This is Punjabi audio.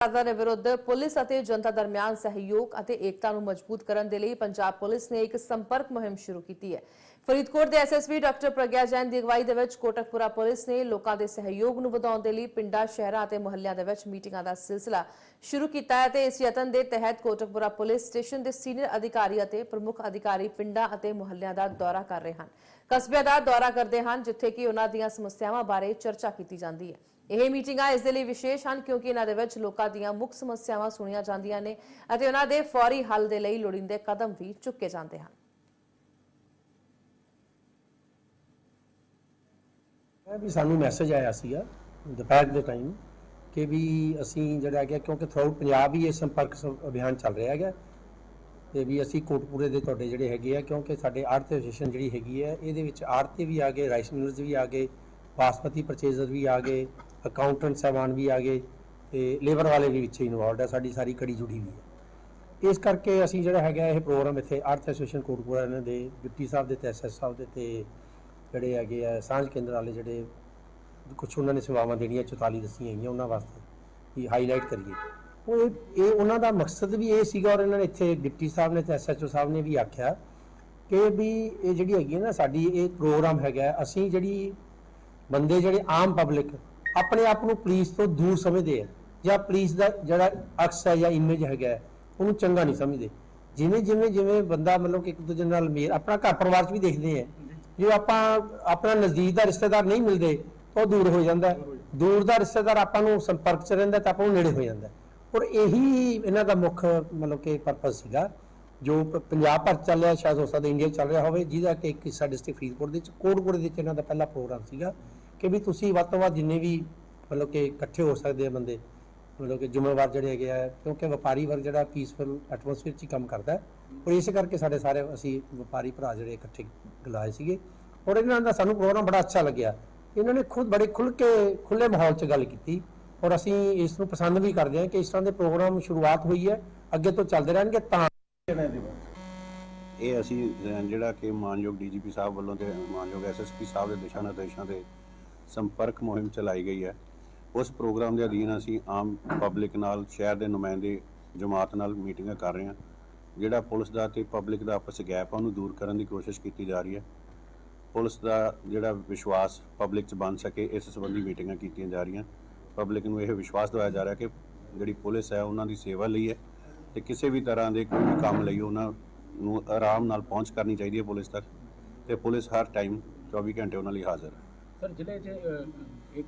ਭ੍ਰਿਸ਼ਟਾਚਾਰ ਦੇ ਵਿਰੁੱਧ ਪੁਲਿਸ ਅਤੇ ਜਨਤਾ ਦਰਮਿਆਨ ਸਹਿਯੋਗ ਅਤੇ ਏਕਤਾ ਨੂੰ ਮਜ਼ਬੂਤ ਕਰਨ ਦੇ ਲਈ ਪੰਜਾਬ ਪੁਲਿਸ ਨੇ ਇੱਕ ਸੰਪਰਕ ਮੁਹਿੰਮ ਸ਼ੁਰੂ ਕੀਤੀ ਹੈ। ਫਰੀਦਕੋਟ ਦੇ ਐਸਐਸਪੀ ਡਾਕਟਰ ਪ੍ਰਗਿਆ ਜੈਨ ਦੀ ਅਗਵਾਈ ਦੇ ਵਿੱਚ ਕੋਟਕਪੁਰਾ ਪੁਲਿਸ ਨੇ ਲੋਕਾਂ ਦੇ ਸਹਿਯੋਗ ਨੂੰ ਵਧਾਉਣ ਦੇ ਲਈ ਪਿੰਡਾਂ, ਸ਼ਹਿਰਾਂ ਅਤੇ ਮੁਹੱਲਿਆਂ ਦੇ ਵਿੱਚ ਮੀਟਿੰਗਾਂ ਦਾ ਸਿਲਸਿਲਾ ਸ਼ੁਰੂ ਕੀਤਾ ਹੈ ਤੇ ਇਸ ਯਤਨ ਦੇ ਤਹਿਤ ਕੋਟਕਪੁਰਾ ਪੁਲਿਸ ਸਟੇਸ਼ਨ ਦੇ ਸੀਨੀਅਰ ਅਧਿਕਾਰੀ ਅਤੇ ਪ੍ਰਮੁੱਖ ਅਧਿਕਾਰੀ ਪਿੰਡਾਂ ਅਤੇ ਮੁਹੱਲਿਆਂ ਦਾ ਦੌਰਾ ਕਰ ਰਹੇ ਹਨ। ਕਸਬਿਆਂ ਦਾ ਦੌਰਾ ਕਰਦੇ ਹਨ, ਜਿੱਥੇ ਕਿ ਉਹਨਾਂ ਦੀਆਂ ਸਮੱਸਿਆਵਾਂ ਬਾਰੇ ਚਰਚਾ ਕੀਤੀ ਜਾਂਦੀ ਹੈ। ਇਹ ਮੀਟਿੰਗਾਂ ਇਸ ਦੇ ਲਈ ਵਿਸ਼ੇਸ਼ ਹਨ ਕਿਉਂਕਿ ਇਹਨਾਂ ਦੇ ਵਿੱਚ ਲੋਕਾਂ ਦੀਆਂ ਮੁੱਖ ਸਮੱਸਿਆਵਾਂ ਸੁਣੀਆਂ ਜਾਂਦੀਆਂ ਨੇ ਅਤੇ ਉਹਨਾਂ ਦੇ ਫੌਰੀ ਹੱਲ ਦੇ ਲਈ ਲੋੜੀਂਦੇ ਕਦਮ ਵੀ ਚੁੱਕੇ ਜਾਂਦੇ ਹਨ। ਇਹ ਵੀ ਸਾਨੂੰ ਮੈਸੇਜ ਆਇਆ ਸੀਗਾ ਦੁਪਹਿਰ ਦੇ ਟਾਈਮ ਕਿ ਵੀ ਅਸੀਂ ਜਿਹੜਾ ਹੈਗਾ ਕਿਉਂਕਿ ਥਰੂਆਊਟ ਪੰਜਾਬ ਹੀ ਇਹ ਸੰਪਰਕ ਅਭਿਆਨ ਚੱਲ ਰਿਹਾ ਹੈਗਾ ਤੇ ਵੀ ਅਸੀਂ ਕੋਟਪੂਰੇ ਦੇ ਤੁਹਾਡੇ ਜਿਹੜੇ ਹੈਗੇ ਆ ਕਿਉਂਕਿ ਸਾਡੇ ਆੜਤੀ ਐਸੋਸੀਏਸ਼ਨ ਜਿਹੜੀ ਹੈਗੀ ਹੈ ਇਹਦੇ ਵਿੱਚ ਆੜਤੀ ਵੀ ਆ ਗਏ ਰਾਈਸ ਮਿਲਰਸ ਵੀ ਆ ਗਏ, ਬਾਸਮਤੀ ਪਰਚੇਜ਼ਰ ਵੀ ਆ ਗਏ ਅਕਾਊਂਟੈਂਟ ਸਾਹਿਬਾਨ ਵੀ ਆ ਗਏ ਤੇ ਲੇਬਰ ਵਾਲੇ ਵੀ ਵਿੱਚ ਇਨਵੋਲਡ ਹੈ ਸਾਡੀ ਸਾਰੀ ਕੜੀ ਜੁੜੀ ਵੀ ਹੈ ਇਸ ਕਰਕੇ ਅਸੀਂ ਜਿਹੜਾ ਹੈਗਾ ਇਹ ਪ੍ਰੋਗਰਾਮ ਇੱਥੇ ਆਰਥ ਐਸੋਸੀਏਸ਼ਨ ਕੋਟਪੁਰਾ ਇਹਨਾਂ ਦੇ, ਡਿਪਟੀ ਸਾਹਿਬ ਦੇ ਤੇ ਐਸਐਸ ਸਾਹਿਬ ਦੇ ਤੇ ਜਿਹੜੇ ਹੈਗੇ ਆ, ਸਾਂਝ ਕੇਂਦਰ ਵਾਲੇ ਜਿਹੜੇ ਕੁਝ ਉਹਨਾਂ ਨੇ ਸੇਵਾਵਾਂ ਦੇਣੀਆਂ 44 ਦੱਸੀਆਂ ਹੈਗੀਆਂ ਉਹਨਾਂ ਵਾਸਤੇ ਵੀ ਹਾਈਲਾਈਟ ਕਰੀਏ। ਉਹ ਇਹ ਇਹ ਉਹਨਾਂ ਦਾ ਮਕਸਦ ਵੀ ਇਹ ਸੀਗਾ ਔਰ ਇਹਨਾਂ ਨੇ ਇੱਥੇ ਡਿਪਟੀ ਸਾਹਿਬ ਨੇ ਤੇ ਐਸਐਚਓ ਸਾਹਿਬ ਨੇ ਵੀ ਆਖਿਆ ਕਿ ਵੀ ਇਹ ਜਿਹੜੀ ਹੈਗੀ ਹੈ ਨਾ ਸਾਡੀ ਇਹ ਪ੍ਰੋਗਰਾਮ ਹੈਗਾ, ਅਸੀਂ ਜਿਹੜੀ ਬੰਦੇ ਜਿਹੜੇ ਆਮ ਪਬਲਿਕ ਆਪਣੇ ਆਪ ਨੂੰ ਪੁਲਿਸ ਤੋਂ ਦੂਰ ਸਮਝਦੇ ਆ ਜਾਂ ਪੁਲਿਸ ਦਾ ਜਿਹੜਾ ਅਕਸ ਹੈ ਜਾਂ ਇਮੇਜ ਹੈਗਾ ਉਹਨੂੰ ਚੰਗਾ ਨਹੀਂ ਸਮਝਦੇ। ਜਿਵੇਂ ਜਿਵੇਂ ਜਿਵੇਂ ਬੰਦਾ ਮਤਲਬ ਕਿ ਇੱਕ ਦੂਜੇ ਨਾਲ ਮੇਲ, ਆਪਣਾ ਘਰ ਪਰਿਵਾਰ 'ਚ ਵੀ ਦੇਖਦੇ ਆ। ਜੇ ਆਪਾਂ ਆਪਣਾ ਨਜ਼ਦੀਕ ਦਾ ਰਿਸ਼ਤੇਦਾਰ ਨਹੀਂ ਮਿਲਦੇ ਤਾਂ ਉਹ ਦੂਰ ਹੋ ਜਾਂਦਾ ਦੂਰ ਦਾ ਰਿਸ਼ਤੇਦਾਰ ਆਪਾਂ ਨੂੰ ਸੰਪਰਕ 'ਚ ਰਹਿੰਦਾ ਤਾਂ ਆਪਾਂ ਨੂੰ ਨੇੜੇ ਹੋ ਜਾਂਦਾ ਔਰ ਇਹੀ ਇਹਨਾਂ ਦਾ ਮੁੱਖ ਮਤਲਬ ਕਿ ਪਰਪਸ ਸੀਗਾ, ਜੋ ਪੰਜਾਬ ਭਰ 'ਚ ਚੱਲ ਰਿਹਾ, ਸ਼ਾਇਦ ਹੋ ਸਕਦਾ ਇੰਡੀਆ 'ਚ ਚੱਲ ਰਿਹਾ ਹੋਵੇ, ਜਿਹਦਾ ਕਿ ਇੱਕ ਹਿੱਸਾ ਡਿਸਟ੍ਰਿਕਟ ਫਰੀਦਕੋਟ ਦੇ ਵਿੱਚ ਕੋਟਪੁਰੇ ਦੇ ਵਿੱਚ ਇਹਨਾਂ ਦਾ ਪਹਿਲਾ ਪ੍ਰੋਗਰਾਮ ਸੀਗਾ। ਕਿ ਵੀ ਤੁਸੀਂ ਵੱਧ ਤੋਂ ਵੱਧ ਜਿੰਨੇ ਵੀ ਮਤਲਬ ਕਿ ਇਕੱਠੇ ਹੋ ਸਕਦੇ ਆ ਬੰਦੇ, ਮਤਲਬ ਕਿ ਜ਼ਿੰਮੇਵਾਰ ਜਿਹੜੇ ਹੈਗੇ ਆ, ਕਿਉਂਕਿ ਵਪਾਰੀ ਵਰਗ ਜਿਹੜਾ ਪੀਸਫੁਲ ਐਟਮੋਸਫੇਅਰ 'ਚ ਹੀ ਕੰਮ ਕਰਦਾ ਹੈ। ਔਰ ਇਸੇ ਕਰਕੇ ਸਾਡੇ ਸਾਰੇ ਅਸੀਂ ਵਪਾਰੀ ਭਰਾ ਜਿਹੜੇ ਇਕੱਠੇ ਗਲਾਏ ਸੀਗੇ। ਔਰ ਇਹਨਾਂ ਦਾ ਸਾਨੂੰ ਪ੍ਰੋਗਰਾਮ ਬੜਾ ਅੱਛਾ ਲੱਗਿਆ। ਇਹਨਾਂ ਨੇ ਖੁਦ ਬੜੇ ਖੁੱਲ ਕੇ ਖੁੱਲੇ ਮਾਹੌਲ 'ਚ ਗੱਲ ਕੀਤੀ ਔਰ ਅਸੀਂ ਇਸ ਨੂੰ ਪਸੰਦ ਵੀ ਕਰਦੇ ਹਾਂ ਕਿ ਇਸ ਤਰ੍ਹਾਂ ਦੇ ਪ੍ਰੋਗਰਾਮ ਸ਼ੁਰੂਆਤ ਹੋਈ ਹੈ, ਅੱਗੇ ਤੋਂ ਚੱਲਦੇ ਰਹਿਣਗੇ ਤਾਂ। ਇਹ ਅਸੀਂ ਜਿਹੜਾ ਕਿ ਮਾਨਯੋਗ ਡੀਜੀਪੀ ਸਾਹਿਬ ਵੱਲੋਂ ਤੇ ਮਾਨਯੋਗ ਐਸਐਸਪੀ ਸਾਹਿਬ ਦੇ ਦਿਸ਼ਾ ਨਿਰਦੇਸ਼ਾਂ ਦੇ ਸੰਪਰਕ ਮੁਹਿੰਮ ਚਲਾਈ ਗਈ ਹੈ। ਉਸ ਪ੍ਰੋਗਰਾਮ ਦੇ ਅਧੀਨ ਅਸੀਂ ਆਮ ਪਬਲਿਕ ਨਾਲ, ਸ਼ਹਿਰ ਦੇ ਨੁਮਾਇੰਦੇ ਜਮਾਤ ਨਾਲ ਮੀਟਿੰਗਾਂ ਕਰ ਰਹੇ ਹਾਂ, ਜਿਹੜਾ ਪੁਲਿਸ ਦਾ ਤੇ ਪਬਲਿਕ ਦਾ ਆਪਸ ਗੈਪ ਆ, ਉਹਨੂੰ ਦੂਰ ਕਰਨ ਦੀ ਕੋਸ਼ਿਸ਼ ਕੀਤੀ ਜਾ ਰਹੀ ਹੈ। ਪੁਲਿਸ ਦਾ ਜਿਹੜਾ ਵਿਸ਼ਵਾਸ ਪਬਲਿਕ 'ਚ ਬਣ ਸਕੇ, ਇਸ ਸੰਬੰਧੀ ਮੀਟਿੰਗਾਂ ਕੀਤੀਆਂ ਜਾ ਰਹੀਆਂ। ਪਬਲਿਕ ਨੂੰ ਇਹ ਵਿਸ਼ਵਾਸ ਦਿਵਾਇਆ ਜਾ ਰਿਹਾ ਕਿ ਜਿਹੜੀ ਪੁਲਿਸ ਹੈ, ਉਹਨਾਂ ਦੀ ਸੇਵਾ ਲਈ ਹੈ ਤੇ ਕਿਸੇ ਵੀ ਤਰ੍ਹਾਂ ਦੇ ਕੋਈ ਵੀ ਕੰਮ ਲਈ ਉਹਨਾਂ ਨੂੰ ਆਰਾਮ ਨਾਲ ਪਹੁੰਚ ਕਰਨੀ ਚਾਹੀਦੀ ਹੈ ਪੁਲਿਸ ਤੱਕ। ਤੇ ਪੁਲਿਸ ਹਰ ਟਾਈਮ 24 ਘੰਟੇ ਉਹਨਾਂ ਲਈ ਹਾਜ਼ਰ ਹੈ। ਪਰ ਜ਼ਿਲ੍ਹੇ 'ਚ ਇੱਕ